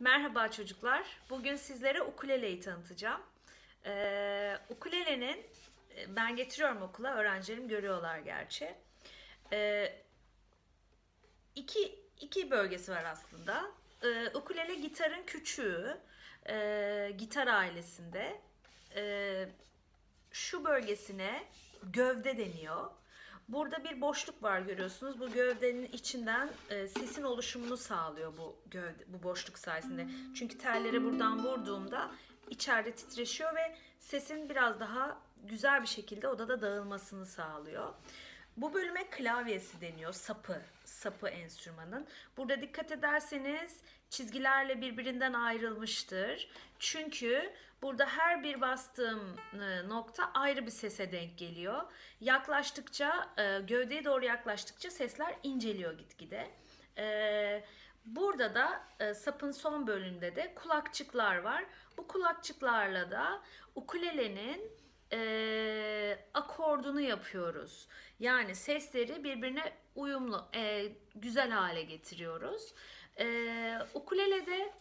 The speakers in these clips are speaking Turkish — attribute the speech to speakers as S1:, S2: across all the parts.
S1: Merhaba çocuklar. Bugün sizlere ukuleleyi tanıtacağım. Ee, ukulelenin e, ben getiriyorum okula, öğrencilerim görüyorlar gerçi. Ee, iki, iki bölgesi var aslında. Ee, ukulele gitarın küçüğü, ee, gitar ailesinde. Ee, şu bölgesine gövde deniyor. Burada bir boşluk var görüyorsunuz. Bu gövdenin içinden e, sesin oluşumunu sağlıyor bu gövde, bu boşluk sayesinde. Çünkü telleri buradan vurduğumda içeride titreşiyor ve sesin biraz daha güzel bir şekilde odada dağılmasını sağlıyor. Bu bölüme klavyesi deniyor. Sapı, sapı enstrümanın. Burada dikkat ederseniz çizgilerle birbirinden ayrılmıştır. Çünkü burada her bir bastığım e, nokta ayrı bir sese denk geliyor. Yaklaştıkça, e, gövdeye doğru yaklaştıkça sesler inceliyor gitgide. E, Burada da sapın son bölümünde de kulakçıklar var. Bu kulakçıklarla da ukulelenin akordunu yapıyoruz. Yani sesleri birbirine uyumlu, e, güzel hale getiriyoruz. E, ukulelede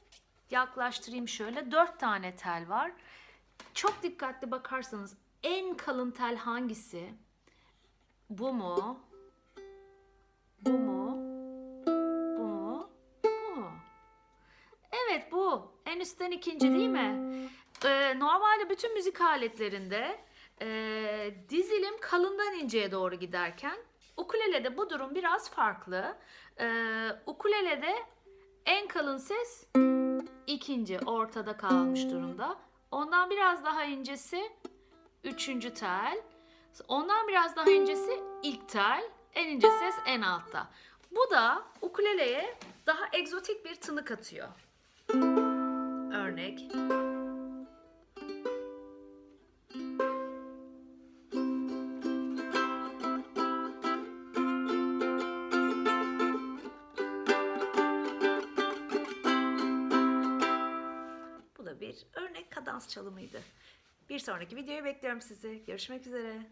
S1: yaklaştırayım şöyle dört tane tel var. Çok dikkatli bakarsanız en kalın tel hangisi? Bu mu? Bu mu? Bu mu? Bu mu? Evet bu. En üstten ikinci değil mi? Ee, normalde bütün müzik aletlerinde e, dizilim kalından inceye doğru giderken ukulelede bu durum biraz farklı. Ee, ukulelede en kalın ses ikinci ortada kalmış durumda. Ondan biraz daha incesi üçüncü tel. Ondan biraz daha incesi ilk tel. En ince ses en altta. Bu da ukuleleye daha egzotik bir tını katıyor. Örnek. Kadans çalımıydı. Bir sonraki videoyu bekliyorum sizi. Görüşmek üzere.